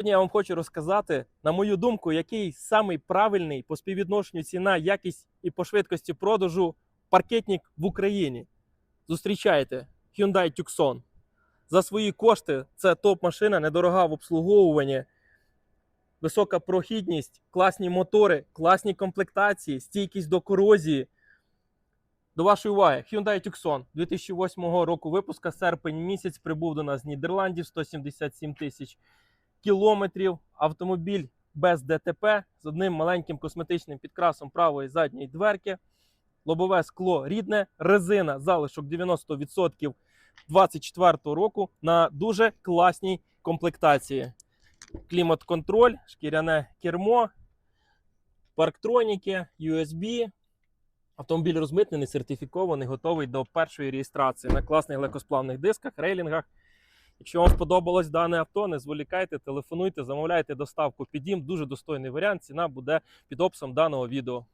Сьогодні я вам хочу розказати, на мою думку, який самий правильний по співвідношенню ціна, якість і по швидкості продажу паркетник в Україні. Зустрічайте Hyundai Tucson. За свої кошти це топ-машина, недорога в обслуговуванні, висока прохідність, класні мотори, класні комплектації, стійкість до корозії. До вашої уваги, Hyundai Tucson 2008 року випуска, серпень місяць прибув до нас з Нідерландів 177 тисяч кілометрів. Автомобіль без ДТП з одним маленьким косметичним підкрасом правої задньої дверки. Лобове скло рідне, резина залишок 90% 24 року на дуже класній комплектації. Клімат-контроль, шкіряне кермо, парктроніки, USB. Автомобіль розмитнений, сертифікований, готовий до першої реєстрації на класних легкосплавних дисках, рейлінгах. Якщо вам сподобалось дане авто, не зволікайте, телефонуйте, замовляйте доставку Підім. Дуже достойний варіант. Ціна буде під описом даного відео.